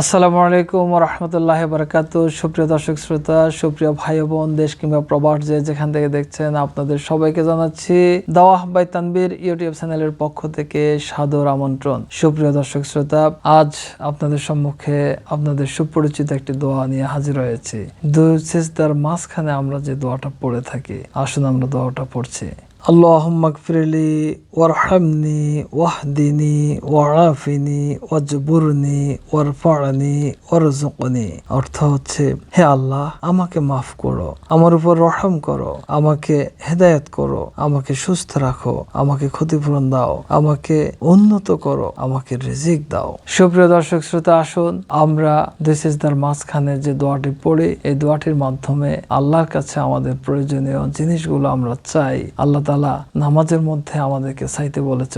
আসসালামু আলাইকুম রহমতুল্লাহ বরকাত সুপ্রিয় দর্শক শ্রোতা, সুপ্রিয় ভাই বোন, দেশ কিংবা প্রবাস যে যেখান থেকে দেখছেন, আপনাদের সবাইকে জানাচ্ছি দাওয়াহ বাই ইউটিউব চ্যানেলের পক্ষ থেকে সাদর আমন্ত্রণ। সুপ্রিয় দর্শক শ্রোতা, আজ আপনাদের সম্মুখে আপনাদের সুপরিচিত একটি দোয়া নিয়ে হাজির হয়েছি। দুসিসদার মাঝখানে আমরা যে দোয়াটা পড়ে থাকি, আসুন আমরা দোয়াটা পড়ছি। আল্লাহ মাকফিরলি ওয়ারহামনি ওয়াহদিনী ওয়ারাফিনী ওয়াজবুরনি ওয়ারফারানি ওয়ারজুকনি অর্থ হচ্ছে, হে আল্লাহ, আমাকে মাফ করো, আমার উপর রহম করো, আমাকে হেদায়ত করো, আমাকে সুস্থ রাখো, আমাকে ক্ষতিপূরণ দাও, আমাকে উন্নত করো, আমাকে রিজিক দাও। সুপ্রিয় দর্শক শ্রোতা, আসুন আমরা দুই দার মাঝখানে যে দোয়াটি পড়ি, এই দোয়াটির মাধ্যমে আল্লাহর কাছে আমাদের প্রয়োজনীয় জিনিসগুলো আমরা চাই। আল্লাহ তালা নামাজের মধ্যে আমাদেরকে চাইতে বলেছে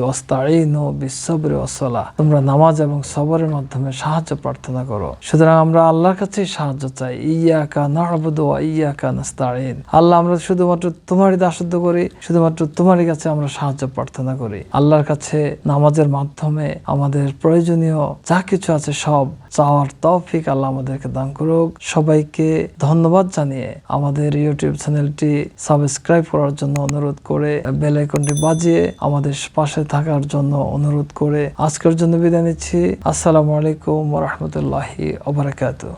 তোমরা নামাজ এবং সবরের মাধ্যমে সাহায্য প্রার্থনা করো। সুতরাং আমরা আল্লাহর কাছেই সাহায্য চাই। ইয়াকা নাহবুদু ইয়াকা নাস্তাইন আল্লাহ আমরা শুধুমাত্র তোমারই দাসত্ব করি, শুধুমাত্র তোমারই কাছে আমরা সাহায্য প্রার্থনা করি। আল্লাহর কাছে নামাজের মাধ্যমে আমাদের প্রয়োজনীয় যা কিছু আছে সব চাওয়ার তৌফিক আল্লাহ আমাদেরকে দান করুক। সবাইকে ধন্যবাদ জানিয়ে আমাদের ইউটিউব চ্যানেলটি সাবস্ক্রাইব করার জন্য অনুরোধ করে বেল আইকনটি বাজিয়ে আমাদের পাশে থাকার জন্য অনুরোধ করে আজকের জন্য বিদায় নিচ্ছি। আসসালামু আলাইকুম রহমতুল্লাহি ওবরাকাতুহ